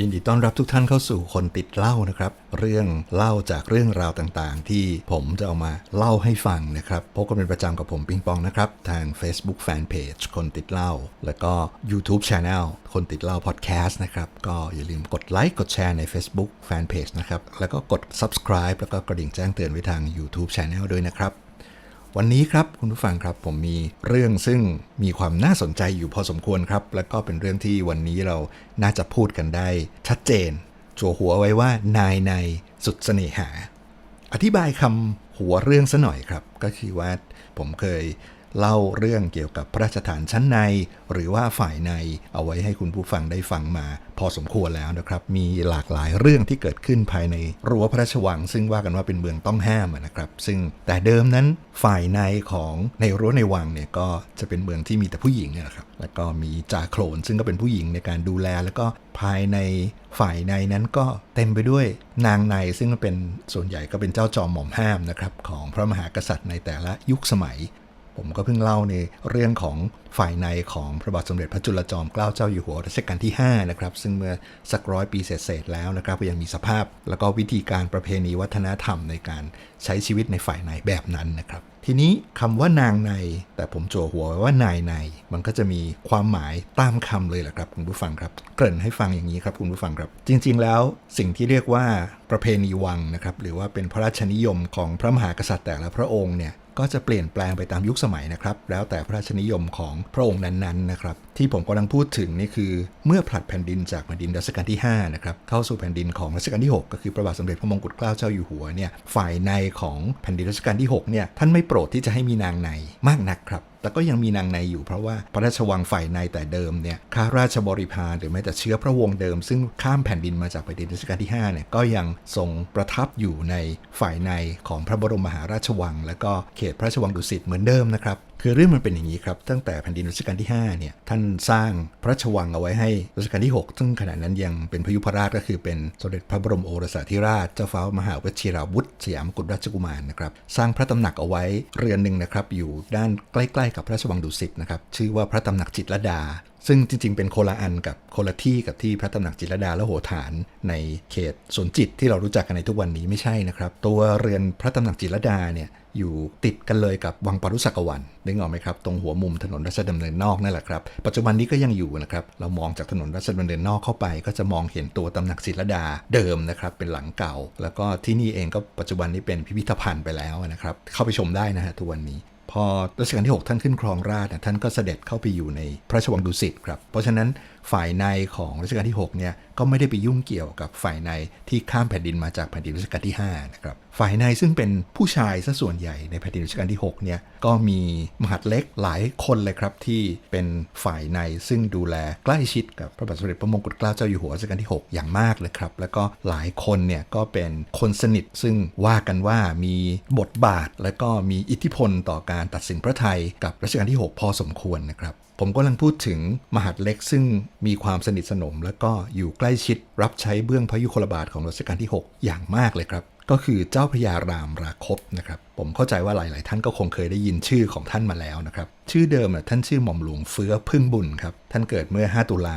ยินดีต้อนรับทุกท่านเข้าสู่คนติดเล่านะครับ เรื่องเล่าจากเรื่องราวต่างๆ ที่ผมจะเอามาเล่าให้ฟังนะครับพบกันเป็นประจำกับผมปิงปองนะครับ ทาง Facebook Fanpage คนติดเล่า แล้วก็ YouTube Channel คนติดเล่า Podcast นะครับ ก็อย่าลืมกดไลค์กดแชร์ใน Facebook Fanpage นะครับ แล้วก็กด Subscribe แล้วก็กระดิ่งแจ้งเตือนไว้ทาง YouTube Channel ด้วยนะครับ วันนี้ครับคุณผู้ฟังครับผมมีเรื่องซึ่งมีความน่าสนใจอยู่พอสมควรครับ แล้วก็เป็นเรื่องที่วันนี้เราน่าจะพูดกันได้ ชัดเจนจั่วหัวไว้ว่านายในสุดเสน่หา อธิบายคำหัวเรื่องซะหน่อยครับ ก็คือว่าผมเคย เล่าเรื่องเกี่ยวกับพระราชฐานชั้นใน หรือว่าฝ่ายในเอาไว้ให้คุณผู้ฟังได้ฟังมา พอสมควรแล้วนะครับ มีหลากหลายเรื่องที่เกิดขึ้นภายในรั้วพระราชวัง ซึ่งว่ากันว่าเป็นเมืองต้องห้ามนะครับ ซึ่งแต่เดิมนั้นฝ่ายในของในรั้วในวังเนี่ยก็จะเป็นเมืองที่มีแต่ผู้หญิงเนี่ยนะครับ แล้วก็มีจ่าโคลนซึ่งก็เป็นผู้หญิงในการดูแล แล้วก็ภายในฝ่ายในนั้นก็เต็มไปด้วยนางในซึ่งเป็นส่วนใหญ่ก็เป็นเจ้าจอมหม่อมห้ามนะครับของพระมหากษัตริย์ในแต่ละยุคสมัย ผมก็เพิ่งเล่าในเรื่องของฝ่ายในของพระบาทสมเด็จพระจุลจอมเกล้าเจ้าอยู่หัวรัชกาลที่5นะครับซึ่งเมื่อสักร้อยปีเศษแล้วนะครับก็ยังมีสภาพ แล้วก็วิธีการประเพณีวัฒนธรรมในการใช้ชีวิตในฝ่ายในแบบนั้นนะครับ ทีนี้คำว่านางใน แต่ผมโจหัวไว้ว่านายใน มันก็จะมีความหมายตามคำเลยแหละครับคุณผู้ฟังครับ เกริ่นให้ฟังอย่างนี้ครับคุณผู้ฟังครับ จริง ๆ แล้วสิ่งที่เรียกว่าประเพณีวังนะครับหรือว่าเป็นพระราชนิยมของพระมหากษัตริย์แต่ละพระองค์เนี่ย ก็จะเปลี่ยนแปลงไปตามยุคสมัยนะครับ แล้วแต่พระราชนิยมของพระองค์นั้นๆนะครับ ที่ผมกำลังพูดถึงนี่คือ เมื่อผลัดแผ่นดินจากแผ่นดินรัชกาลที่5นะครับเข้าสู่แผ่นดินของรัชกาลที่ 6 ก็คือพระบาทสมเด็จพระมงกุฎเกล้าเจ้าอยู่หัวเนี่ยฝ่ายในของแผ่นดินรัชกาลที่6เนี่ยท่านไม่โปรดที่จะให้มีนางในมากนักครับ แต่ก็ยังมีนางในอยู่เพราะว่าพระราชวังฝ่ายในแต่เดิมเนี่ยข้าราชบริพารหรือแม้แต่เชื้อพระวงศ์เดิม ซึ่งข้ามแผ่นดินมาจากแผ่นดินรัชกาลที่5เนี่ยก็ยังทรงประทับอยู่ในฝ่ายในของพระบรมมหาราชวัง และก็เขตพระราชวังดุสิตเหมือนเดิมนะครับ คือเรื่องมันเป็นอย่างนี้ครับ ตั้งแต่แผ่นดินรัชกาลที่5เนี่ยท่านสร้างพระราชวังเอาไว้ให้รัชกาลที่ 6 ซึ่งขณะนั้นยังเป็นพยุพราชก็คือเป็นสมเด็จพระบรมโอรสาธิราช เจ้าฟ้ามหาวชิราวุธสยามกุฎราชกุมารนะครับสร้างพระตำหนักเอาไว้เรือนหนึ่งนะครับอยู่ด้านใกล้ ๆ กับพระราชวังดุสิตนะครับชื่อว่าพระตำหนักจิตรดา ซึ่งจริง ๆ เป็นโคนละอันกับโคนละที่กับที่พระตำหนักจิรดาและโหฐานในเขตสวนจิตที่เรารู้จักกันในทุกวันนี้ไม่ใช่นะครับ ตัวเรือนพระตำหนักจิรดาเนี่ยอยู่ติดกันเลยกับวังปารุสักวันนึกออกไหมครับตรงหัวมุมถนนราชดำเนินนอกนั่นแหละครับ ปัจจุบันนี้ก็ยังอยู่นะครับ เรามองจากถนนราชดำเนินนอกเข้าไป ก็จะมองเห็นตัวตำหนักจิรลดาเดิมนะครับ เป็นหลังเก่า แล้วก็ที่นี่เองก็ปัจจุบันนี้เป็นพิพิธภัณฑ์ไปแล้วนะครับ เข้าไปชมได้นะฮะทุกวันนี้ พอรัชกาลที่ 6 ท่านขึ้นครองราชท่านก็เสด็จเข้าไปอยู่ในพระราชวังดุสิตครับ เพราะฉะนั้น ฝ่ายในของรัชกาลที่6เนี่ยก็ไม่ได้ไปยุ่งเกี่ยวกับฝ่ายในที่ข้ามแผ่นดินมาจากแผ่นดินรัชกาลที่5นะครับฝ่ายในซึ่งเป็นผู้ชายซะส่วนใหญ่ในแผ่นดินรัชกาลที่6เนี่ยก็มีมหาดเล็กหลายคนเลยครับที่เป็นฝ่ายในซึ่งดูแลใกล้ชิดกับพระบาทสมเด็จพระมงกุฎเกล้าเจ้าอยู่หัวรัชกาลที่ 6 อย่างมากเลยครับ แล้วก็หลายคนเนี่ยก็เป็นคนสนิทซึ่งว่ากันว่ามีบทบาทและก็มีอิทธิพลต่อการตัดสินพระไทยกับรัชกาลที่ 6 พอสมควรนะครับ ผมกำลังพูดถึงมหาดเล็กซึ่งมีความสนิทสนม และก็อยู่ใกล้ชิดรับใช้เบื้องพระยุคลบาทของรัชกาลที่ 6 อย่างมากเลยครับ ก็คือเจ้าพระยารามราคบนะครับ ผมเข้าใจว่าหลาย ๆ ท่านก็คงเคยได้ยินชื่อของท่านมาแล้วนะครับ ชื่อเดิมน่ท่านชื่อหม่อมหลวงเฟื้อพึ่งบุญครับ ท่านเกิดเมื่อ 5 ตุลา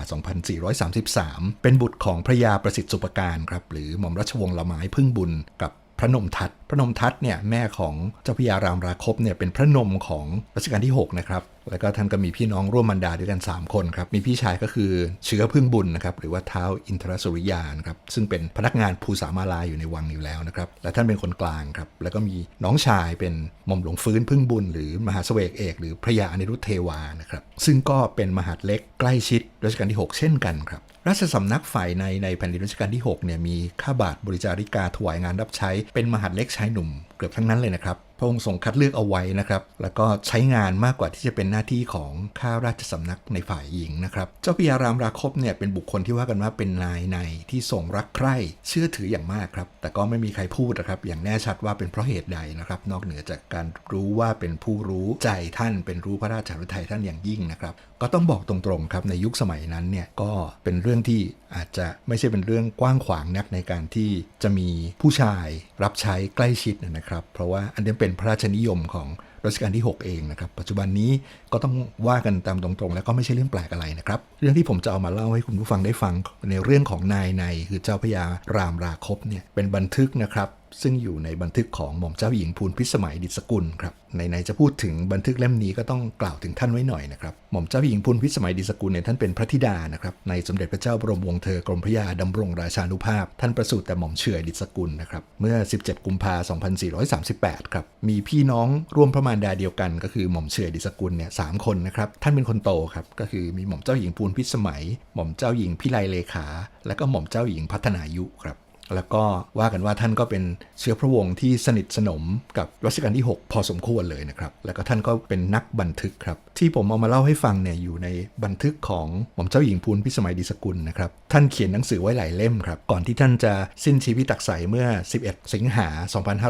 2433 เป็นบุตรของพระยาประสิทธิ์สุปการครับหรือหม่อมราชวงศ์ละไม้พึ่งบุญกับพระนมทัตพระนมทัตเนี่ยแม่ของเจ้าพระยารามราคบเนี่ยเป็นพระนมของรัชกาลที่ 6 นะครับ แล้วก็ท่านก็มีพี่น้องร่วมบรรดาด้วยกัน 3 คนครับ มีพี่ชายก็คือเชื้อพึ่งบุญนะครับ หรือว่าเท้าอินทรสุริยานะครับ ซึ่งเป็นพนักงานภูสามาลาอยู่ในวังอยู่แล้วนะครับ และท่านเป็นคนกลางครับ แล้วก็มีน้องชายเป็นหม่อมหลวงฟื้นพึ่งบุญ หรือมหาเสวกเอก หรือพระยาอนิรุทธเทวานะครับ ซึ่งก็เป็นมหาดเล็กใกล้ชิดรัชกาลที่ 6 เช่นกันครับราชสำนักฝ่ายในในแผ่นดินรัชกาลที่ 6 เนี่ยมีข้าบาทบริจาริกาถวายงานรับใช้เป็นมหาดเล็กชายหนุ่มเกือบทั้งนั้นเลยนะครับ พระองค์ทรงคัดเลือกเอาไว้นะครับ แล้วก็ใช้งานมากกว่าที่จะเป็นหน้าที่ของข้าราชสำนักในฝ่ายหญิงนะครับ เจ้าพิยารามราคบเนี่ยเป็นบุคคลที่ว่ากันว่าเป็นนายในที่ทรงรักใคร่เชื่อถืออย่างมากครับ แต่ก็ไม่มีใครพูดนะครับ อย่างแน่ชัดว่าเป็นเพราะเหตุใดนะครับ นอกเหนือจากการรู้ว่าเป็นผู้รู้ใจท่านเป็นรู้พระราชาฤทัยท่านอย่างยิ่งนะครับ ก็ต้องบอกตรงๆครับในยุคสมัยนั้นเนี่ยก็เป็นเรื่องที่อาจจะไม่ใช่เป็นเรื่องกว้างขวางนักในการที่จะมีผู้ชายรับใช้ใกล้ชิดนะครับ เพราะว่าอันนี้เป็นพระราชนิยมของรัชกาลที่ 6 เองนะครับ ปัจจุบันนี้ก็ต้องว่ากันตามตรงๆ แล้วก็ไม่ใช่เรื่องแปลกอะไรนะครับ เรื่องที่ผมจะเอามาเล่าให้คุณผู้ฟังได้ฟังในเรื่องของนายในคือเจ้าพระยารามราคบเนี่ยเป็นบันทึกนะครับ ซึ่งอยู่ในบันทึกของหม่อมเจ้าหญิงภูลพิสมัยดิษกุลครับในๆจะพูดถึงบันทึกเล่มนี้ก็ต้องกล่าวถึงท่านไว้หน่อยนะครับหม่อมเจ้าหญิงภูลพิสมัยดิษกุลเนี่ยท่านเป็นพระธิดานะครับในสมเด็จพระเจ้าบรมวงศ์เธอกรมพระยาดำรงราชานุภาพ ท่านประสูติแต่หม่อมเฉยดิษกุลนะครับเมื่อ 17 กุมภาพันธ์2438ครับมีพี่น้องร่วมพระมารดาเดียวกันก็คือหม่อมเฉยดิษกุลเนี่ยสามคนนะครับท่านเป็นคนโตครับก็คือมีหม่อมเจ้าหญิงภูลพิสมัย หม่อมเจ้าหญิงพิไลเลขา และก็หม่อมเจ้าหญิงพัฒนายุครับ แล้วก็ว่ากันว่าท่านก็เป็นเชื้อพระวงศ์ที่สนิทสนมกับรัชกาลที่ 6 พอสมควรเลยนะครับ แล้วก็ท่านก็เป็นนักบันทึกครับ ที่ผมเอามาเล่าให้ฟังเนี่ยอยู่ในบันทึกของหม่อมเจ้าหญิงพูนพิสมัยดิสกุลนะครับ ท่านเขียนหนังสือไว้หลายเล่มครับ ก่อนที่ท่านจะสิ้นชีวิตตักใสเมื่อ 11 สิงหา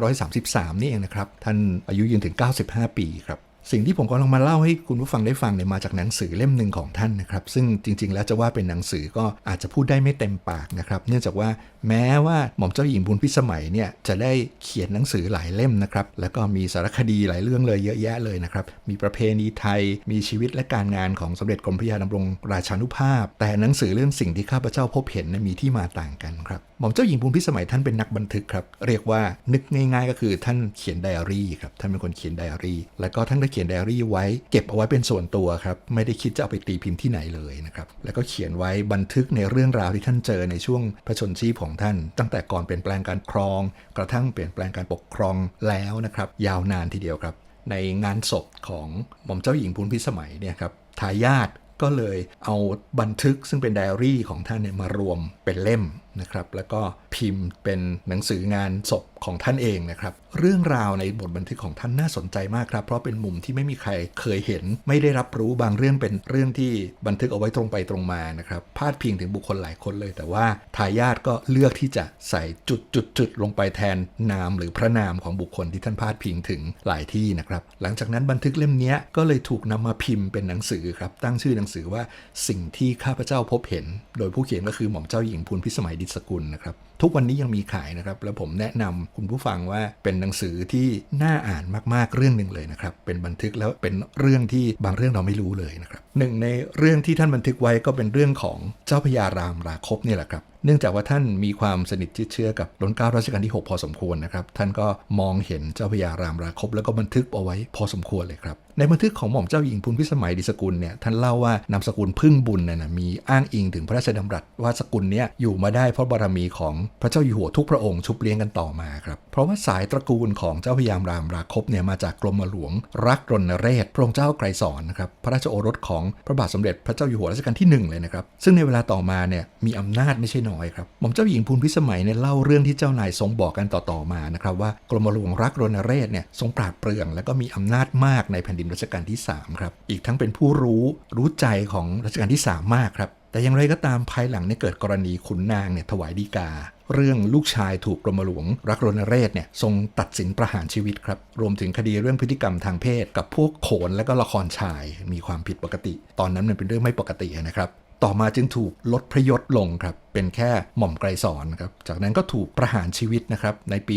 2533 นี่เองนะครับ ท่านอายุยืนถึง 95 ปีครับ สิ่งที่ผมกำลังมาเล่าให้คุณผู้ฟังได้ฟังเนี่ยมาจากหนังสือเล่มหนึ่งของท่านนะครับ ซึ่งจริง ๆ แล้วจะว่าเป็นหนังสือก็อาจจะพูดได้ไม่เต็มปากนะครับ เนื่องจากว่าแม้ว่าหม่อมเจ้าหญิงบุญพิสมัยเนี่ยจะได้เขียนหนังสือหลายเล่มนะครับ แล้วก็มีสารคดีหลายเรื่องเลยเยอะแยะเลยนะครับ มีประเพณีไทย มีชีวิตและการงานของสมเด็จกรมพระยาดำรงราชานุภาพ แต่หนังสือเรื่องสิ่งที่ข้าพเจ้าพบเห็นนะมีที่มาต่างกันครับ หม่อมเจ้าหญิงบุญพิสมัยท่านเป็นนักบันทึกครับ เรียกว่านึกง่าย ๆ ก็คือท่านเขียนไดอารี่ครับท่านเป็นคนเขียนไดอารี่แล้วก็ท่านได้เขียนไดอารี่ไว้เก็บเอาไว้เป็นส่วนตัวครับไม่ได้คิดจะเอาไปตีพิมพ์ที่ไหนเลยนะครับแล้วก็เขียนไว้บันทึกในเรื่องราวที่ท่านเจอในช่วงพระชนชีพของท่าน ตั้งแต่ก่อนเปลี่ยนแปลงการครอง กระทั่งเปลี่ยนแปลงการปกครองแล้วนะครับยาวนานทีเดียวครับ ในงานศพของหม่อมเจ้าหญิงพูนพิสมัยเนี่ยครับทายาทก็เลยเอาบันทึกซึ่งเป็นไดอารี่ของท่านเนี่ยมารวมเป็นเล่มนะครับแล้วก็พิมพ์เป็นหนังสืองานศพของท่านเองนะครับ เรื่องราวในบทบันทึกของท่านน่าสนใจมากครับ เพราะเป็นมุมที่ไม่มีใครเคยเห็น ไม่ได้รับรู้บางเรื่องเป็นเรื่องที่บันทึกเอาไว้ตรงไปตรงมานะครับพาดพิงถึงบุคคลหลายคนเลย แต่ว่าทายาทก็เลือกที่จะใส่จุดจุดจุดลงไปแทนนามหรือพระนามของบุคคลที่ท่านพาดพิงถึงหลายที่นะครับ หลังจากนั้นบันทึกเล่มนี้ก็เลยถูกนำมาพิมพ์เป็นหนังสือครับตั้งชื่อหนังสือว่าสิ่งที่ข้าพเจ้าพบเห็น โดยผู้เขียนก็คือหม่อมเจ้าหญิงพูนพิสมัยดิษกุลนะครับ ทุกวันนี้ยังมีขายนะครับ แล้วผมแนะนำคุณผู้ฟังว่าเป็นหนังสือที่น่าอ่านมากๆเรื่องหนึ่งเลยนะครับ เป็นบันทึกแล้วเป็นเรื่องที่บางเรื่องเราไม่รู้เลยนะครับหนึ่งในเรื่องที่ท่านบันทึกไว้ก็เป็นเรื่องของเจ้าพญารามราคบนี่แหละครับเนื่องจากว่าท่านมีความสนิทชิดเชื่อกับล้นเกล้ารัชกาลที่ 6 พอสมควรนะครับ ท่านก็มองเห็นเจ้าพญารามราคบแล้วก็บันทึกเอาไว้พอสมควรเลยครับ ในบันทึกของหม่อมเจ้าหญิงพูนพิสมัยดิสกุลเนี่ยท่านเล่าว่านามสกุลพึ่งบุญเนี่ยนะมีอ้างอิงถึงพระราชดำรัสว่าสกุลเนี้ยอยู่มาได้เพราะบารมีของพระเจ้าอยู่หัวทุกพระองค์ชุบเลี้ยงกันต่อมาครับเพราะว่าสายตระกูลของเจ้าพญารามราคบเนี่ยมาจากกรมหลวง รักรณเรศพระองค์เจ้าไกรสอนนะครับพระราชโอรสของพระบาทสมเด็จพระเจ้าอยู่หัวรัชกาลที่หนึ่งเลยนะครับซึ่งในเวลาต่อมาเนี่ยมีอำนาจไม่ใช่น้อยครับหม่อมเจ้าหญิงพูนพิสมัยเนี่ยเล่าเรื่องที่เจ้านายทรงบอกกันต่อๆมานะครับว่ากรมหลวงรักรณเรศเนี่ยทรงปราดเปรื่อง และก็มีอำนาจมากในแผ่นดินรัชกาลที่3ครับอีกทั้งเป็นผู้รู้รู้ใจของรัชกาลที่ 3 มากครับแต่อย่างไรก็ตามภายหลังเนี่ยเกิดกรณีขุนนางเนี่ยถวายดีกา เรื่องลูกชายถูกกรมหลวง รักรณเรศเนี่ยทรงตัดสินประหารชีวิตครับ รวมถึงคดีเรื่องพฤติกรรมทางเพศ กับพวกโขนและก็ละครชายมีความผิดปกติ ตอนนั้นมันเป็นเรื่องไม่ปกตินะครับ ต่อมาจึงถูกลดพระยศลงครับ เป็นแค่หม่อมไกรสอนครับ จากนั้นก็ถูกประหารชีวิตนะครับ ในปี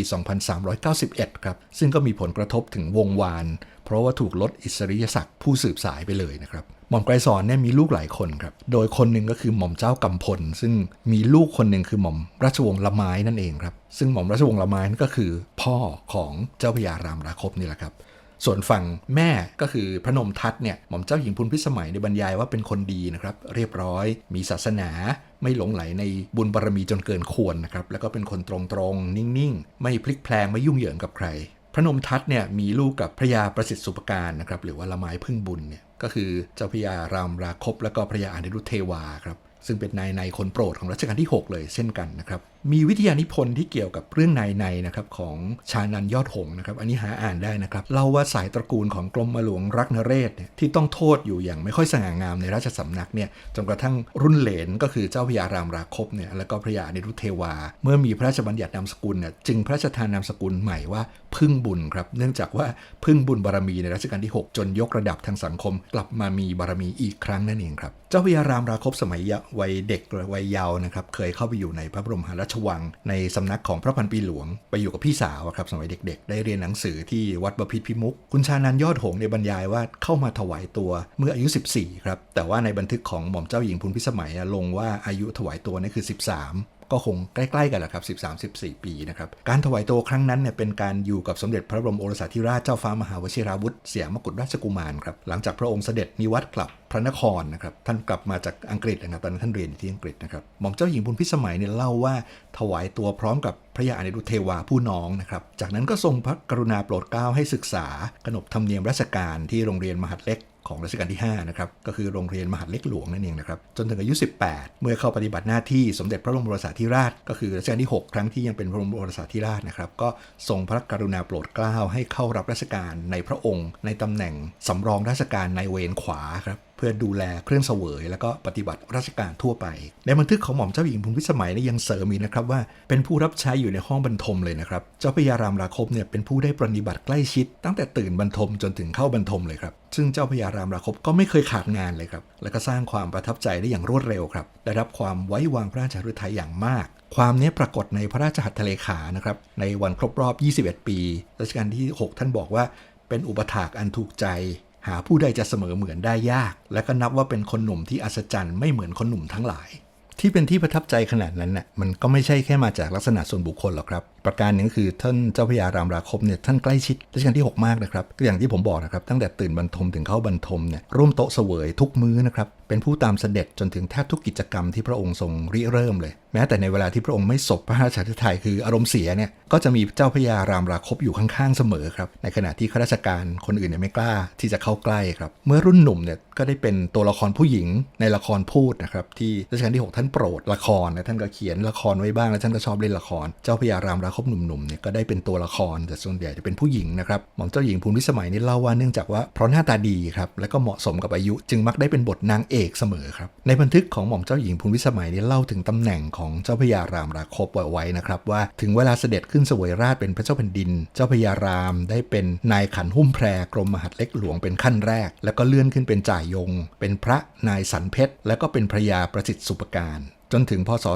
2391 ครับ ซึ่งก็มีผลกระทบถึงวงวาน เพราะว่าถูกลดอิสริยศักดิ์ผู้สืบสายไปเลยนะครับหม่อมไกรสอนเนี่ยมีลูกหลายคนครับ โดยคนหนึ่งก็คือหม่อมเจ้ากำพล ซึ่งมีลูกคนหนึ่งคือหม่อมราชวงศ์ละไม้นั่นเองครับ ซึ่งหม่อมราชวงศ์ละไม้นั่นก็คือพ่อของเจ้าพญารามราคบนี่แหละครับ ส่วนฝั่งแม่ก็คือพระนมทัตเนี่ยหม่อมเจ้าหญิงพุนพิสมัยในบรรยายว่าเป็นคนดีนะครับ เรียบร้อย มีศาสนาไม่หลงไหลในบุญบารมีจนเกินควรนะครับ แล้วก็เป็นคนตรงๆ นิ่งๆ ไม่พลิกแพลงไม่ยุ่งเหยิงกับใคร พระนมทัตเนี่ยมีลูกกับพระยาประสิทธิ์สุปการนะครับหรือว่าละไม้พึ่งบุญเนี่ยก็คือเจ้าพญารามราคบ แล้วก็พระยาอนิรุทธเทวาครับซึ่งเป็นนายในคนโปรดของรัชกาลที่ 6 เลยเช่นกันนะครับ มีวิทยานิพนธ์ที่เกี่ยวกับเรื่องนในนะครับของชานันยอดหงนะครับอันนี้หาอ่านได้นะครับเล่าว่าสายตระกูลของกรมหลวงรักนเรศเนี่ยที่ต้องโทษอยู่อย่างไม่ค่อยสง่างามในราชสำนักเนี่ยจนกระทั่งรุ่นเหลนก็คือเจ้าพญารามราคบเนี่ยแล้วก็พระยานิรุเทวา เมื่อมีพระราชบัญญัตินามสกุลเนี่ยจึงพระราชทานนามสกุลใหม่ว่าพึ่งบุญครับเนื่องจากว่าพึ่งบุญบารมีในรัชกาลที่ 6 จนยกระดับทางสังคม กลับมามีบารมีอีกครั้งนั่นเองครับเจ้าพญารามราคบสมัยวัยเด็กวัยเยาว์นะครับเคยเข้าไปอยู่ในพระบรมหาราชชวัง ในสำนักของพระพันปีหลวง ไปอยู่กับพี่สาวครับสมัยเด็กๆ ได้เรียนหนังสือที่วัดบพิตรพิมุก คุณชานันยอดหงในบรรยายว่าเข้ามาถวายตัวเมื่ออายุ 14 ครับ แต่ว่าในบันทึกของหม่อมเจ้าหญิงพุนพิสมัยลงว่าอายุถวายตัวนี่คือ 13 ก็คงใกล้ๆกันแหละครับ13-14 ปีนะครับ การถวายตัวครั้งนั้นเนี่ยเป็นการอยู่กับสมเด็จพระบรมโอรสาธิราชเจ้าฟ้ามหาวชิราวุธเสียมกุฎราชกุมารครับ หลังจากพระองค์เสด็จนิวัตกลับพระนครนะครับ ท่านกลับมาจากอังกฤษนะครับ ตอนนั้นท่านเรียนอยู่ที่อังกฤษนะครับ หม่อมเจ้าหญิงพุนพิสมัยเนี่ยเล่าว่าถวายตัวพร้อมกับพระยาอนิรุทธเทวาผู้น้องนะครับ จากนั้นก็ทรงพระกรุณาโปรดเกล้าให้ศึกษาขนบธรรมเนียมราชการที่โรงเรียนมหาดเล็ก ของรัชกาลที่5นะครับก็คือโรงเรียนมหาเล็กหลวงนั่นเองนะครับจนถึงอายุ 18 เมื่อเข้าปฏิบัติหน้าที่สมเด็จพระบรมโอรสาธิราช ก็คือรัชกาลที่ 6 ครั้งที่ยังเป็นพระบรมโอรสาธิราชนะครับก็ทรงพระกรุณาโปรดเกล้าให้เข้ารับราชการในพระองค์ ในตำแหน่งสำรองราชการในเวรขวาครับ พื่อดูแลเครื่องเสวย แล้วก็ปฏิบัติราชการทั่วไป ในบันทึกของหม่อมเจ้าหญิงภูมิพิสมัยเนี่ยยังเสริมอีกนะครับว่าเป็นผู้รับใช้อยู่ในห้องบรรทมเลยนะครับเจ้าพระยารามราคบเนี่ยเป็นผู้ได้ปรนนิบัติใกล้ชิด ตั้งแต่ตื่นบรรทมจนถึงเข้าบรรทมเลยครับซึ่งเจ้าพระยารามราคบก็ไม่เคยขาดงานเลยครับและก็สร้างความประทับใจได้อย่างรวดเร็วครับได้รับความไว้วางพระราชฤทัยอย่างมากความนี้ปรากฏในพระราชหัตถเลขานะครับ ในวันครบรอบ 21 ปี รัชกาลที่ 6 ท่านบอกว่า เป็นอุปถากอันถูกใจ หาผู้ใดจะเสมอเหมือนได้ยาก และก็นับว่าเป็นคนหนุ่มที่อัศจรรย์ไม่เหมือนคนหนุ่มทั้งหลาย ที่เป็นที่ประทับใจขนาดนั้นน่ะมันก็ไม่ใช่แค่มาจากลักษณะส่วนบุคคลหรอกครับ ประการหนึ่งก็คือท่านเจ้าพระยารามราคบเนี่ยท่านใกล้ชิดรัชกาลที่ 6 มากนะครับก็อย่างที่ผมบอกนะครับตั้งแต่ตื่นบรรทมถึงเข้าบรรทมเนี่ยร่วมโต๊ะเสวยทุกมื้อนะครับเป็นผู้ตามเสด็จจนถึงแทบทุกกิจกรรมที่พระองค์ทรงริเริ่มเลย แม้แต่ในเวลาที่พระองค์ไม่สบพระราชาธิทัยคืออารมณ์เสียเนี่ยก็จะมีเจ้าพระยารามราคบอยู่ข้างๆเสมอครับในขณะที่ข้าราชการคนอื่นเนี่ยไม่กล้าที่จะเข้าใกล้ครับเมื่อรุ่นหนุ่มเนี่ยก็ได้เป็นตัวละครผู้หญิงในละครพูดนะครับที่รัชกาลที่ 6 ท่านโปรดละครนะท่านก็เขียนละครไว้บ้างแล้วท่านก็ชอบเล่นละครเจ้าพระยารามราคบหนุ่มๆเนี่ยก็ได้เป็นตัวละครแต่ส่วนใหญ่จะเป็นผู้หญิงนะครับหม่อมเจ้าหญิงภูมิพิสมัยนี่เล่าว่าเนื่องจากว่าเพราะหน้าตาดีครับแล้วก็เหมาะสมกับอายุจึงมักได้เป็นบทนางเอกเสมอครับในบันทึกของหม่อมเจ้าหญิงภูมิพิสมัยนี่เล่าถึงตำแหน่งของเจ้าพระยารามราคบไว้นะครับว่าถึงเวลาเสด็จขึ้นสวยราชเป็นพระเจ้าแผ่นดิน เจ้าพระยารามได้เป็นนายขันหุ้มแพรกรมมหาดเล็กหลวงเป็นขั้นแรก แล้วก็เลื่อนขึ้นเป็นจ่ายยง เป็นพระนายสันเพชร และก็เป็นพระยาประสิทธิ์สุปการ จนถึงพศ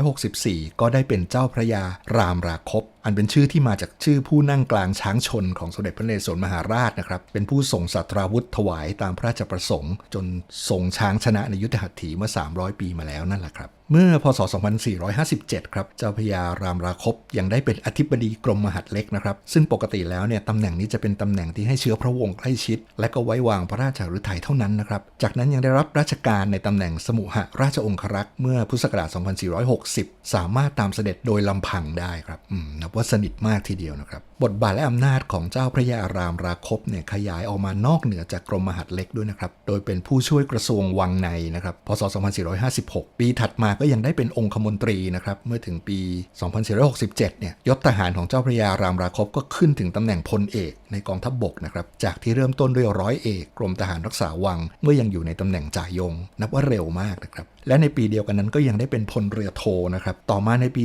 2464 ก็ได้เป็นเจ้าพระยารามราคบ อันเป็นชื่อที่มาจากชื่อผู้นั่งกลางช้างชนของสมเด็จพระนเรศวรมหาราชนะครับ เป็นผู้ส่งสัตราวุธถวายตามพระราชประสงค์ จนส่งช้างชนะในยุทธหัตถีเมื่อ 300 ปีมาแล้วนั่นแหละครับเมื่อพศ 2457 ครับ เจ้าพระยารามราคบยังได้เป็นอธิบดีกรมมหาดเล็กนะครับ ซึ่งปกติแล้วเนี่ยตำแหน่งนี้จะเป็นตำแหน่งที่ให้เชื้อพระวงศ์ใกล้ชิด และก็ไว้วางพระราชฤทัยเท่านั้นนะครับ จากนั้นยังได้รับราชการในตำแหน่งสมุหราชองครักษ์เมื่อพุทธศักราช 2460 สามารถตามเสด็จโดยลำพังได้ครับอืมนับว่าสนิทมากทีเดียวนะครับ บทบาทและอำนาจของเจ้าพระยารามราคบเนี่ยขยายออกมานอกเหนือจากกรมมหาดเล็กด้วยนะครับ โดยเป็นผู้ช่วยกระทรวงวังในนะครับ พศ 2456 ปีถัดมาก็ยังได้เป็นองคมนตรีนะครับ เมื่อถึงปี 2467 เนี่ยยศทหารของเจ้าพระยารามราคบก็ขึ้นถึงตำแหน่งพลเอกในกองทัพบบกนะครับ จากที่เริ่มต้นด้วยร้อยเอกกรมทหารรักษาวัง เมื่อยังอยู่ในตำแหน่งจ่ายง นับว่าเร็วมากนะครับ และในปีเดียวกันนั้นก็ยังได้เป็นพลเรือโทนะครับ ต่อมาในปี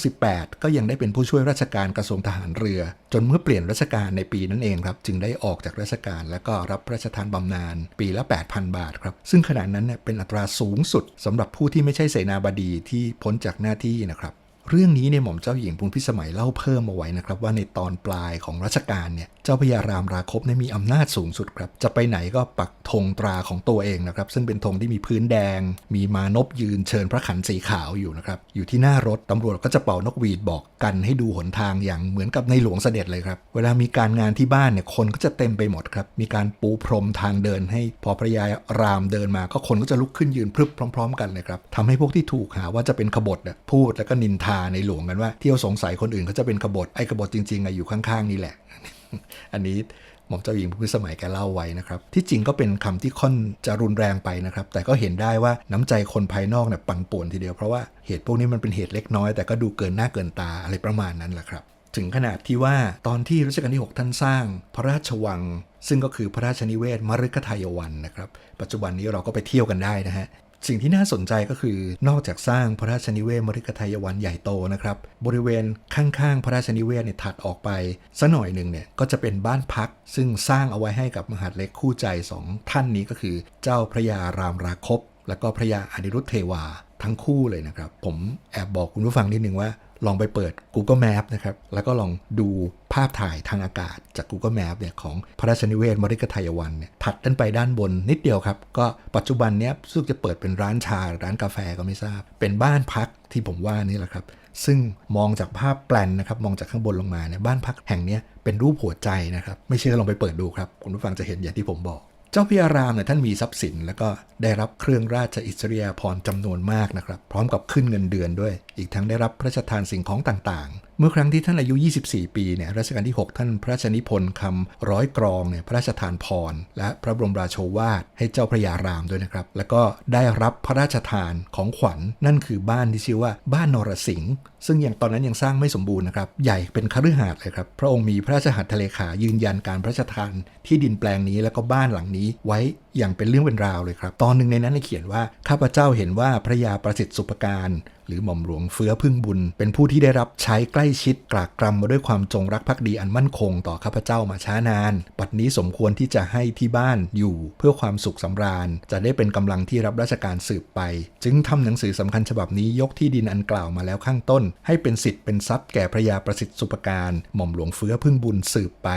2468 ก็ยังได้เป็นผู้ช่วยราชการกระทรวงทหารเรือ จนเมื่อเปลี่ยนราชการในปีนั้นเองครับ จึงได้ออกจากราชการและก็รับพระราชทานบำนาญปีละ 8,000 บาทครับ ซึ่งขณะนั้นเนี่ยเป็นอัตราสูงสุดสำหรับผู้ที่ไม่ใช่เสนาบดีที่พ้นจากหน้าที่นะครับ เรื่องนี้เนี่ยหม่อมเจ้าหญิงพุนพิสมัยเล่าเพิ่มมาไว้นะครับ ว่าในตอนปลายของรัชกาลเนี่ยเจ้าพระยารามราคบเนี่ยมีอำนาจสูงสุดครับ จะไปไหนก็ปักธงตราของตัวเองนะครับ ซึ่งเป็นธงที่มีพื้นแดง มีมานพยืนเชิญพระขันสีขาวอยู่นะครับ อยู่ที่หน้ารถตำรวจก็จะเป่านกหวีดบอกกันให้ดูหนทางอย่างเหมือนกับในหลวงเสด็จเลยครับ เวลามีการงานที่บ้านเนี่ยคนก็จะเต็มไปหมดครับ มีการปูพรมทางเดิน ให้พอพระยารามเดินมา ก็คนก็จะลุกขึ้นยืนพรึบพร้อม ๆ กันเลยครับทำให้พวกที่ถูกหาว่าจะเป็นขบฏน่ะพูดแล้วก็นินทาในหลวงกันว่าเที่ยวสงสัยคนอื่นเขาจะเป็นขบฏไอ้ขบฏจริงๆอะอยู่ข้างๆนี่แหละ อันนี้หม่อมเจ้าหญิงพุทธสมัยแกเล่าไว้นะครับ ที่จริงก็เป็นคำที่ค่อนจะรุนแรงไปนะครับ แต่ก็เห็นได้ว่าน้ำใจคนภายนอกเนี่ยปั่นป่วนทีเดียวเพราะว่าเหตุพวกนี้มันเป็นเหตุเล็กน้อยแต่ก็ดูเกินหน้าเกินตาอะไรประมาณนั้นแหละครับถึงขนาดที่ว่าตอนที่รัชกาลที่ 6 ท่านสร้างพระราชวัง ซึ่งก็คือพระราชนิเวศมฤคทายวันนะครับ ปัจจุบันนี้เราก็ไปเที่ยวกันได้นะฮะ สิ่งที่น่าสนใจก็คือนอกจากสร้างพระราชนิเวศมฤคทายวันใหญ่โตนะครับ บริเวณข้างๆ พระราชนิเวศเนี่ยถัดออกไปสัหน่อยหนึ่งเนี่ยก็จะเป็นบ้านพัก ซึ่งสร้างเอาไว้ให้กับมหาดเล็กคู่ใจสองท่านนี้ก็คือ เจ้าพระยารามราคบ และก็พระยาอนิรุทธเทวาทั้งคู่เลยนะครับ ผมแอบบอกคุณผู้ฟังนิดนึงว่า ลองไปเปิด Google Map นะครับ แล้วก็ลองดูภาพถ่ายทางอากาศจาก Google Map เนี่ยของพระราชนิเวศมฤคทายวันเนี่ยถัดด้านไปด้านบนนิดเดียวครับ ก็ปัจจุบันเนี้ยรู้สึกจะเปิดเป็นร้านชาร้านกาแฟก็ไม่ทราบ เป็นบ้านพักที่ผมว่านี่แหละครับ ซึ่งมองจากภาพแปลนนะครับ มองจากข้างบนลงมาเนี่ยบ้านพักแห่งนี้เป็นรูปหัวใจนะครับ ไม่เชื่อลองไปเปิดดูครับคุณผู้ฟังจะเห็นอย่างที่ผมบอกเจ้าพระยารามเนี่ยท่านมีทรัพย์สิน แล้วก็ได้รับเครื่องราชอิสริยาภรณ์จำนวนมากนะครับ พร้อมกับขึ้นเงินเดือนด้วยอีกทั้งได้รับพระราชทานสิ่งของต่างๆ เมื่อครั้งที่ท่านอายุ 24 ปีเนี่ยรัชกาลที่ 6 ท่านพระราชนิพนธ์คำร้อยกรองเนี่ยพระราชทานพร และพระบรมราโชวาทให้เจ้าพระยารามด้วยนะครับ แล้วก็ได้รับพระราชทานของขวัญนั่นคือบ้านที่ชื่อว่าบ้านนรสิงห์ซึ่งอย่างตอนนั้นยังสร้างไม่สมบูรณ์นะครับ ใหญ่เป็นคฤหาสน์เลยครับ พระองค์มีพระราชหัตถเลขายืนยันการพระราชทานที่ดินแปลงนี้แล้วก็บ้านหลังนี้ไว้ อย่างเป็นเรื่องเป็นราวเลยครับ ตอนหนึ่งในนั้นเขียนว่าข้าพเจ้าเห็นว่าพระยาประสิทธิ์สุปการหรือหม่อมหลวงเฟื้อพึ่งบุญ เป็นผู้ที่ได้รับใช้ใกล้ชิดกลากกรำมาด้วยความจงรักภักดีอันมั่นคงต่อข้าพเจ้ามาช้านานปัจนี้สมควรที่จะให้ที่บ้านอยู่เพื่อความสุขสำราญ จะได้เป็นกำลังที่รับราชการสืบไป จึงทำหนังสือสำคัญฉบับนี้ยกที่ดินอันกล่าวมาแล้วข้างต้น ให้เป็นสิทธิ์เป็นทรัพย์แก่พระยาประสิทธิ์สุปการหม่อมหลวงเฟื้อพึ่งบุญสืบไป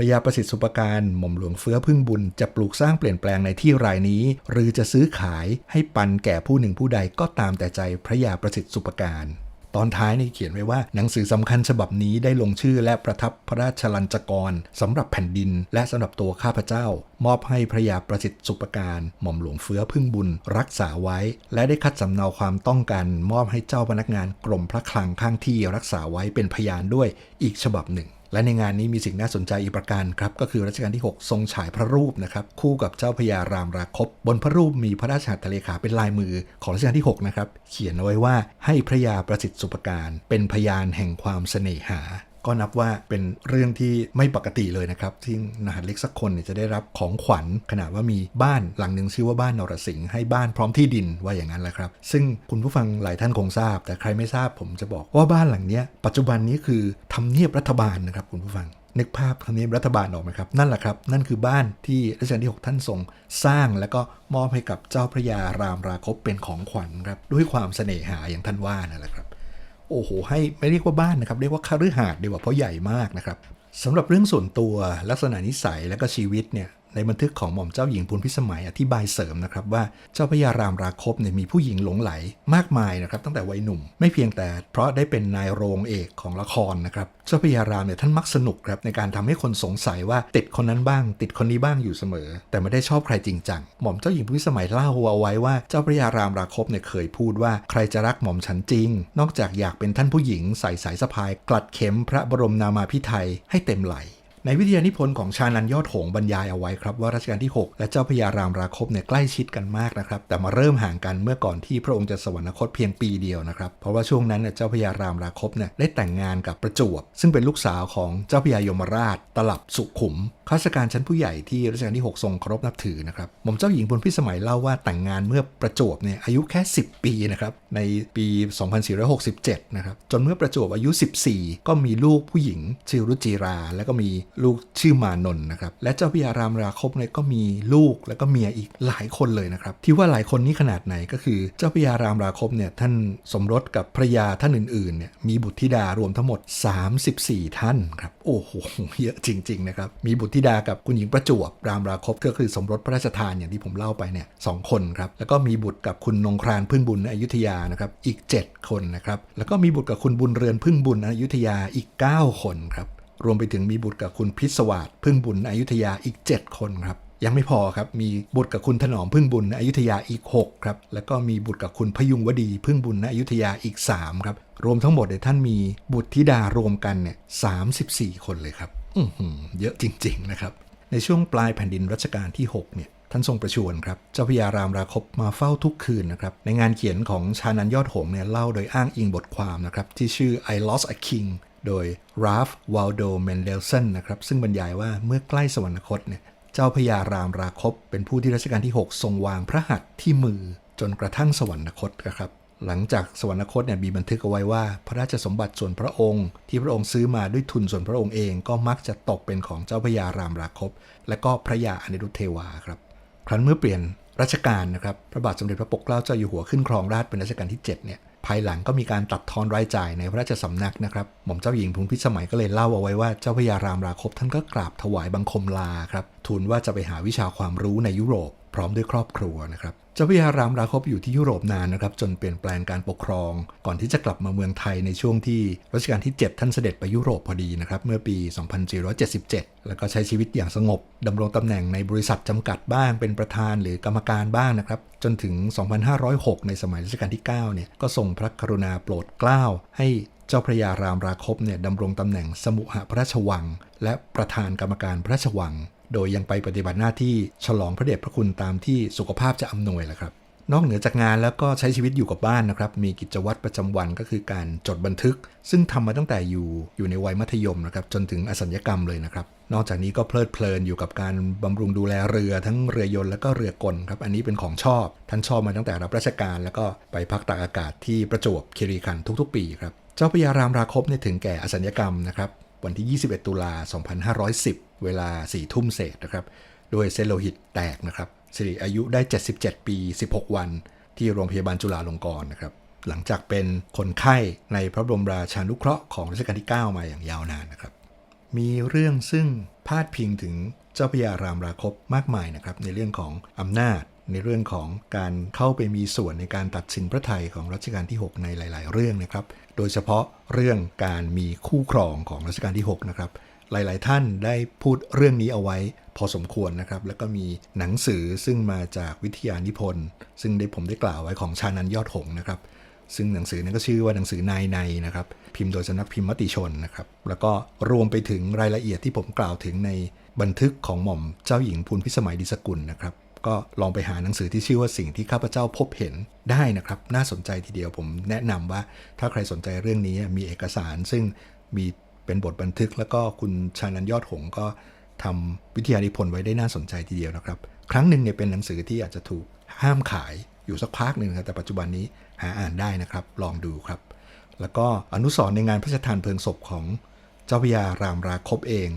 พระยาประสิทธิ์สุปการหม่อมหลวงเฟื้อพึ่งบุญจะปลูกสร้างเปลี่ยนแปลงในที่รายนี้ หรือจะซื้อขายให้ปันแก่ผู้หนึ่งผู้ใดก็ตามแต่ใจพระยาประสิทธิ์สุปการตอนท้ายนี่เขียนไว้ว่าหนังสือสำคัญฉบับนี้ได้ลงชื่อและประทับพระราชลัญจกรสำหรับแผ่นดิน และสำหรับตัวข้าพเจ้า มอบให้พระยาประสิทธิ์สุปการหม่อมหลวงเฟื้อพึ่งบุญ รักษาไว้ และได้คัดสำเนาความต้องการ มอบให้เจ้าพนักงานกรมพระคลังข้างที่รักษาไว้เป็นพยานด้วยอีกฉบับหนึ่ง และในงานนี้มีสิ่งน่าสนใจอีกประการครับ ก็คือรัชกาลที่ 6 ทรงฉายพระรูปนะครับ คู่กับเจ้าพญารามราคบบนพระรูปมีพระราชหัตถเลขาเป็นลายมือของรัชกาลที่ 6 นะครับ เขียนเอาไว้ว่าให้พระยาประสิทธิ์สุปการ เป็นพยานแห่งความเสน่หา ก็นับว่าเป็นเรื่องที่ไม่ปกติเลยนะครับ ที่นหัสเล็กสักคนเนี่ยจะได้รับของขวัญ ขนาดว่ามีบ้านหลังหนึ่งชื่อว่าบ้านนรสิงห์ให้บ้านพร้อมที่ดินว่าอย่างนั้นแหละครับ ซึ่งคุณผู้ฟังหลายท่านคงทราบ แต่ใครไม่ทราบผมจะบอกว่าบ้านหลังนี้ปัจจุบันนี้คือทำเนียบรัฐบาลนะครับคุณผู้ฟังนึกภาพทำเนียบรัฐบาลออกไหมครับ นั่นแหละครับ นั่นคือบ้านที่รัชกาลที่ 6 ท่านทรงสร้างแล้วก็มอบให้กับเจ้าพระยารามราคบเป็นของขวัญครับด้วยความเสน่หาอย่างท่านว่านั่นแหละครับ โอ้โหให้ไม่เรียกว่าบ้านนะครับเรียกว่าคฤหาสน์ดีกว่าเพราะใหญ่มากนะครับสำหรับเรื่องส่วนตัวลักษณะนิสัยและก็ชีวิตเนี่ย ในบันทึกของหม่อมเจ้าหญิงพูนพิสมัยอธิบายเสริมนะครับว่าเจ้าพระยารามราคบเนี่ยมีผู้หญิงหลงไหลมากมายนะครับตั้งแต่วัยหนุ่ม ไม่เพียงแต่เพราะได้เป็นนายโรงเอกของละครนะครับเจ้าพระยารามเนี่ยท่านมักสนุกครับในการทำให้คนสงสัยว่าติดคนนั้นบ้าง ติดคนนี้บ้างอยู่เสมอ แต่ไม่ได้ชอบใครจริงจังหม่อมเจ้าหญิงพูนพิสมัยเล่าเอาไว้ว่าเจ้าพระยารามราคบเนี่ยเคยพูดว่าใครจะรักหม่อมฉันจริง นอกจากอยากเป็นท่านผู้หญิงใส่สายสะพาย กลัดเข็มพระบรมนามาพิไทยให้เต็มไหล ในวิทยานิพนธ์ของชาลันยอดหงบรรยายเอาไว้ครับว่ารัชกาลที่ 6 และเจ้าพญารามราคบเนี่ยใกล้ชิดกันมากนะครับ แต่มาเริ่มห่างกันเมื่อก่อนที่พระองค์จะสวรรคตเพียงปีเดียวนะครับ เพราะว่าช่วงนั้นเนี่ยเจ้าพญารามราคบเนี่ยได้แต่งงานกับประจวบ ซึ่งเป็นลูกสาวของเจ้าพญายมราช ตลับสุขุม ข้าราชการชั้นผู้ใหญ่ที่รัชกาลที่ 6 ทรงเคารพนับถือนะครับหม่อมเจ้าหญิงพลพิสมัยเล่าว่าแต่งงานเมื่อประจวบเนี่ยอายุแค่ 10 ปีนะครับในปี 2467 นะครับจนเมื่อประจวบอายุ 14 ก็มีลูกผู้หญิง ชื่อรุจิรา แล้วก็มีลูกชื่อมานนนะครับและเจ้าพญารามราคบเนี่ยก็มีลูกแล้วก็เมียอีกหลายคนเลยนะครับที่ว่าหลายคนนี้ขนาดไหนก็คือเจ้าพญารามราคบเนี่ยท่านสมรสกับภรรยาท่านอื่นๆเนี่ยมีบุตรธิดารวมทั้งหมด 34 ท่านครับโอ้โหเยอะจริง ๆ นะครับมีบุตรธิดากับคุณหญิงประจวบรามราคบก็คือสมรสพระราชทานอย่างที่ผมเล่าไปเนี่ยสองคนครับแล้วก็มีบุตรกับคุณนงครานพึ่งบุญอยุธยานะครับอีก 7 คนนะครับแล้วก็มีบุตรกับคุณบุญเรือนพึ่งบุญอยุธยาอีก 9 คนครับรวมไปถึงมีบุตรกับคุณพิศวาสพึ่งบุญอยุธยาอีก 7 คนครับยังไม่พอครับ มีบุตรกับคุณถนอมพึ่งบุญอยุธยาอีก 6 ครับ แล้วก็มีบุตรกับคุณพยุงวดีพึ่งบุญอยุธยาอีก 3 ครับ รวมทั้งหมดเนี่ยท่านมีบุตรธิดารวมกันเนี่ย34คนเลยครับ เยอะจริง ๆ นะครับ ในช่วงปลายแผ่นดินรัชกาลที่ 6 เนี่ย ท่านทรงประชวรครับ เจ้าพญารามราคบมาเฝ้าทุกคืนนะครับ ในงานเขียนของชานันยอดหงเนี่ยเล่าโดยอ้างอิงบทความนะครับ ที่ชื่อ I Lost a King โดย Ralph Waldo mendelson นะครับ ซึ่งบรรยายว่าเมื่อใกล้สวรรคตเนี่ย เจ้าพญารามราคบเป็นผู้ที่รัชกาลที่ 6 ทรงวางพระหัตถ์ที่มือจนกระทั่งสวรรคตนะครับ หลังจากสวรรคตเนี่ยมีบันทึกเอาไว้ว่า พระราชสมบัติส่วนพระองค์ ที่พระองค์ซื้อมาด้วยทุนส่วนพระองค์เองก็มักจะตกเป็นของเจ้าพญารามราคบ และก็พระยาอนิรุทธเทวาครับ ครั้นเมื่อเปลี่ยนรัชกาลนะครับพระบาทสมเด็จพระปกเกล้าเจ้าอยู่หัวขึ้นครองราชเป็นรัชกาลที่7เนี่ยภายหลังก็มีการตัดทอนรายจ่ายในพระราชสำนักนะครับหม่อมเจ้าหญิงพุนพิสมัยก็เลยเล่าเอาไว้ว่าเจ้าพระยารามราคบท่านก็กราบถวายบังคมลาครับทูลว่าจะไปหาวิชาความรู้ในยุโรป พร้อมด้วยครอบครัวนะครับเจ้าพระยารามราคบอยู่ที่ยุโรปนานนะครับ จนเปลี่ยนแปลงการปกครอง ก่อนที่จะกลับมาเมืองไทยในช่วงที่รัชกาลที่ 7 ท่านเสด็จไปยุโรปพอดีนะครับ เมื่อปี 2477 แล้วก็ใช้ชีวิตอย่างสงบดำรงตำแหน่งในบริษัทจำกัดบ้าง เป็นประธานหรือกรรมการบ้างนะครับ จนถึง 2506 ในสมัยรัชกาลที่ 9 เนี่ยก็ทรงพระกรุณาโปรดเกล้าให้เจ้าพระยารามราคบเนี่ยดำรงตำแหน่งสมุหพระราชวัง และประธานกรรมการพระราชวัง โดยยังไปปฏิบัติหน้าที่ฉลองพระเดชพระคุณตามที่สุขภาพจะอำนวยแหละครับ นอกเหนือจากงานแล้วก็ใช้ชีวิตอยู่กับบ้านนะครับ มีกิจวัตรประจำวันก็คือการจดบันทึก ซึ่งทำมาตั้งแต่อยู่อยู่ในวัยมัธยมนะครับจนถึงอสัญญกรรมเลยนะครับ นอกจากนี้ก็เพลิดเพลินอยู่กับการบำรุงดูแลเรือทั้งเรือยนต์และก็เรือกลครับอันนี้เป็นของชอบ ท่านชอบมาตั้งแต่รับราชการ แล้วก็ไปพักตากอากาศที่ประจวบคีรีขันธ์ทุก ๆ ปีครับเจ้าพยารามราคบเนี่ยถึงแก่อสัญญกรรมนะครับ วันที่ 21 ตุลา 2510 เวลา 4 ทุ่มเศษนะครับ โดยเซลโลหิตแตกนะครับ สิริอายุได้ 77 ปี 16 วัน ที่โรงพยาบาลจุฬาลงกรณ์นะครับ หลังจากเป็นคนไข้ในพระบรมราชานุเคราะห์ของรัชกาลที่ 9 มาอย่างยาวนานนะครับ มีเรื่องซึ่งพาดพิงถึงเจ้าพยารามราคบมากมายนะครับ ในเรื่องของอำนาจ ในเรื่องของการเข้าไปมีส่วนในการตัดสินพระไทยของรัชกาลที่ 6 ในหลาย ๆ เรื่องนะครับ โดยเฉพาะเรื่องการมีคู่ครองของรัชกาลที่ 6 นะครับ หลาย ๆ ท่านได้พูดเรื่องนี้เอาไว้พอสมควรนะครับ แล้วก็มีหนังสือซึ่งมาจากวิทยานิพนธ์ ซึ่งได้ผมได้กล่าวไว้ของชานันยอดหงนะครับซึ่งหนังสือนั้นก็ชื่อว่าหนังสือนายในนะครับ พิมพ์โดยสำนักพิมพ์มติชนนะครับ แล้วก็รวมไปถึงรายละเอียดที่ผมกล่าวถึงในบันทึกของหม่อมเจ้าหญิงพูนพิสมัยดิสกุลนะครับ ก็ลองไปหาหนังสือที่ชื่อว่าสิ่งที่ข้าพเจ้าพบเห็นได้นะครับ น่าสนใจทีเดียวผมแนะนำว่าถ้าใครสนใจเรื่องนี้มีเอกสารซึ่งมีเป็นบทบันทึก แล้วก็คุณชานันยอดหงก็ทำวิทยานิพนธ์ไว้ได้น่าสนใจทีเดียวนะครับ ครั้งหนึ่งเนี่ยเป็นหนังสือที่อาจจะถูกห้ามขายอยู่สักพักหนึ่งครับแต่ปัจจุบันนี้หาอ่านได้นะครับ ลองดูครับ แล้วก็อนุสรณ์ในงานพระราชทานเพลิงศพของเจ้าพยารามราคบเอง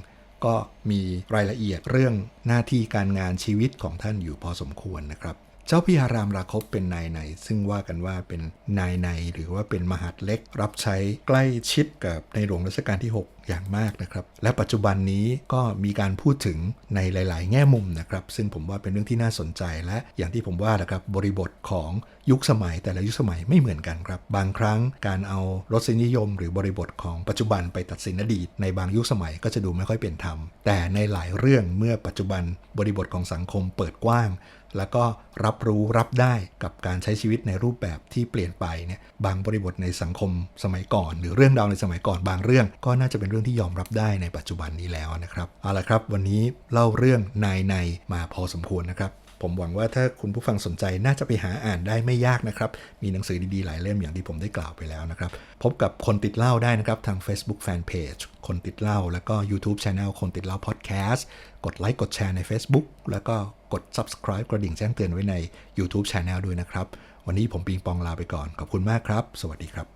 ก็มีรายละเอียดเรื่องหน้าที่การงานชีวิตของท่านอยู่พอสมควรนะครับ เจ้าพิหารามราคบเป็นนายใน ซึ่งว่ากันว่าเป็นนายในหรือว่าเป็นมหาดเล็ก รับใช้ใกล้ชิดกับในหลวงรัชกาลที่ 6 อย่างมากนะครับ และปัจจุบันนี้ก็มีการพูดถึงในหลาย ๆ แง่มุมนะครับ ซึ่งผมว่าเป็นเรื่องที่น่าสนใจและอย่างที่ผมว่านะครับบริบทของยุคสมัยแต่ละยุคสมัยไม่เหมือนกันครับ บางครั้งการเอารสนิยม หรือบริบทของปัจจุบันไปตัดสินอดีต ในบางยุคสมัยก็จะดูไม่ค่อยเป็นธรรม แต่ในหลายเรื่องเมื่อปัจจุบันบริบทของสังคมเปิดกว้าง แล้วก็รับรู้รับได้กับการใช้ชีวิตในรูปแบบที่เปลี่ยนไปเนี่ยบางบริบทในสังคมสมัยก่อน หรือเรื่องราวในสมัยก่อนบางเรื่องก็น่าจะเป็นเรื่องที่ยอมรับได้ในปัจจุบันนี้แล้วนะครับเอาละครับวันนี้เล่าเรื่องนายในมาพอสมควรนะครับผมหวังว่าถ้าคุณผู้ฟังสนใจน่าจะไปหาอ่านได้ไม่ยากนะครับ มีหนังสือดีๆ หลายเล่มอย่างที่ผมได้กล่าวไปแล้วนะครับ พบกับคนติดเล้าได้นะครับ ทาง Facebook Fanpage คนติดเล้าแล้วก็ YouTube Channel คนติดเล้า Podcast กดไลค์กดแชร์ใน Facebook แล้วก็กด Subscribe กระดิ่งแจ้งเตือนไว้ใน YouTube Channel ด้วยนะครับ วันนี้ผมปิงปองลาไปก่อน ขอบคุณมากครับ สวัสดีครับ